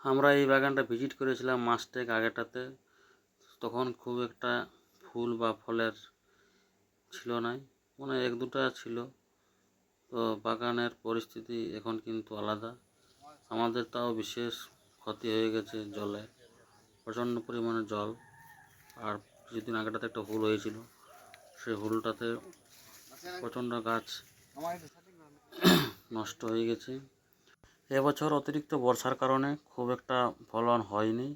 আমরা এই বাগানটা ভিজিট করেছিলাম মাসটেক আগেটাতে তখন খুব একটা ফুল বা ফলের ছিল না মানে এক দুটা ছিল। তো বাগানের পরিস্থিতি এখন কিন্তু আলাদা। আমাদের তাও বিশেষ ক্ষতি হয়ে গেছে জলে, প্রচণ্ড পরিমাণে জল। আর কিছুদিন আগেটাতে একটা হুল হয়েছিল সেই হুলটাতে প্রচণ্ড গাছ নষ্ট হয়ে গেছে। এবছর অতিরিক্ত বর্ষার কারণে খুব একটা ফলন হয়নি।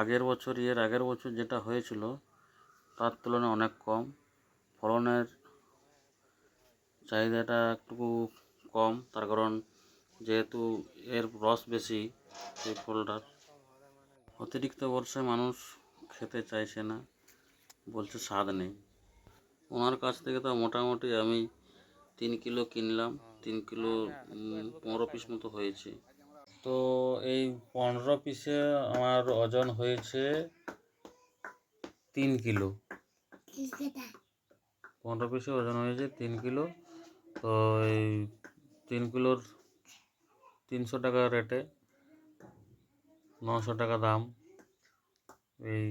আগের বছর এর আগের বছর যেটা হয়েছিল, তার তুলনায় অনেক কম। ফলনের চাহিদাটা একটু কম, তার কারণ যেহেতু এর রস বেশি এই ফলটার। অতিরিক্ত বর্ষায় মানুষ খেতে চাইছে না, বলছে স্বাদ নেই। ওনার কাছ থেকে তো মোটামুটি আমি তিন কিলো কিনলাম। তিন কিলো পনেরো পিস মতো হয়েছে। তো এই পনেরো পিসে আমার ওজন হয়েছে তিন কিলো। পনেরো পিসে ওজন হয়েছে তিন কিলো। তো এই তিন কিলোর তিনশো টাকা রেটে নশো টাকা দাম এই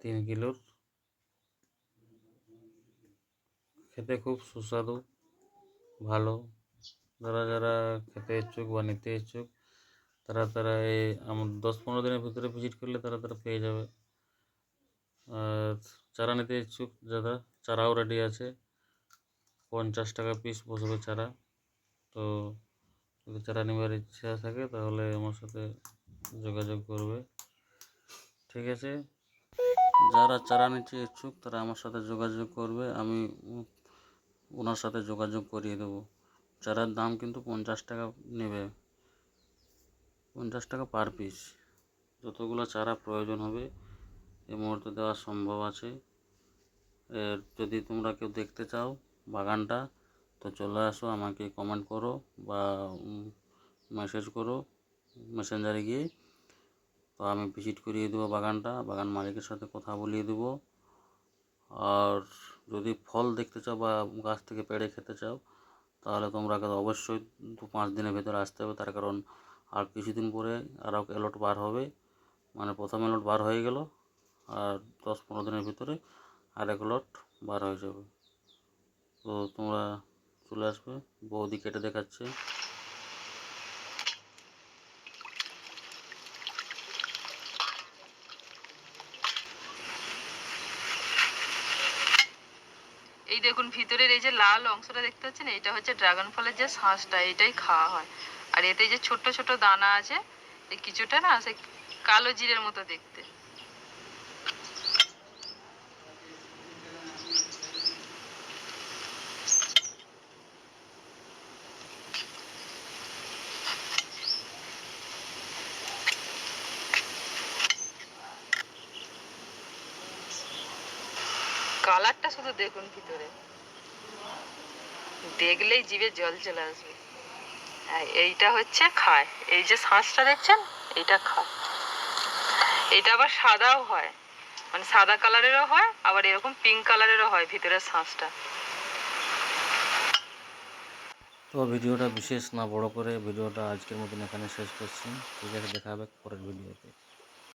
তিন কিলোর। খেতে খুব সুস্বাদু। ভালো। যারা যারা খেতে ইচ্ছুক বা নিতে ইচ্ছুক, তারা তারা এই আমার দশ পনেরো দিনের ভিতরে ভিজিট করলে তারা তারা পেয়ে যাবে। আর চারা নিতে ইচ্ছুক যারা, চারাও রেডি আছে। পঞ্চাশ টাকা পিস বসবে চারা। তো যদি চারা নেবার ইচ্ছা থাকে, তাহলে আমার সাথে যোগাযোগ করবে। ঠিক আছে? যারা চারা নিতে ইচ্ছুক, তারা আমার সাথে যোগাযোগ করবে। আমি ওনার সাথে যোগাযোগ করিয়ে দেবো। চারার দাম কিন্তু পঞ্চাশ টাকা নেবে। পঞ্চাশ টাকা পার পিস যতগুলো চারা প্রয়োজন হবে এই মুহূর্তে দেওয়া সম্ভব আছে। এর যদি তোমরা কেউ দেখতে চাও বাগানটা, তো চলে আসো, আমাকে কমেন্ট করো বা মেসেজ করো মেসেঞ্জারে গিয়ে। তো আমি ভিজিট করিয়ে দেবো বাগানটা, বাগান মালিকের সাথে কথা বলিয়ে দেবো। আর যদি ফল দেখতে চাও বা গাছ থেকে পেড়ে খেতে চাও, তাহলে তোমরা অবশ্যই দু পাঁচ দিনের ভেতরে আসতে হবে। তার কারণ আর কিছুদিন পরে আরও এলট বার হবে। মানে প্রথম এলট বার হয়ে গেল আর দশ পনেরো দিনের ভিতরে আর এক লট বার হয়ে যাবে। তো তোমরা চলে আসবে, বৌদি কেটে দেখাচ্ছে। এই দেখুন, ভিতরের এই যে লাল অংশটা দেখতে পাচ্ছেন, এটা হচ্ছে ড্রাগন ফলের যে শাঁসটা, এটাই খাওয়া হয়। আর এতে যে ছোট্ট ছোট দানা আছে কিছুটা না সে কালো জিরের মতো দেখতে। কালারটা শুধু দেখুন ভিতরে। দেখলেই জিভে জল চলে আসবে। এইটা হচ্ছে খায়। এই যে শাঁসটা দেখছেন, এইটা খায়। এটা আবার সাদাও হয়। মানে সাদা কালারেরও হয়, আবার এরকম পিঙ্ক কালারেরও হয় ভিতরের শাঁসটা। তো ভিডিওটা বিশেষ না বড় করে, ভিডিওটা আজকের মতন এখানে শেষ করছি। ঠিক আছে, দেখা হবে পরের ভিডিওতে।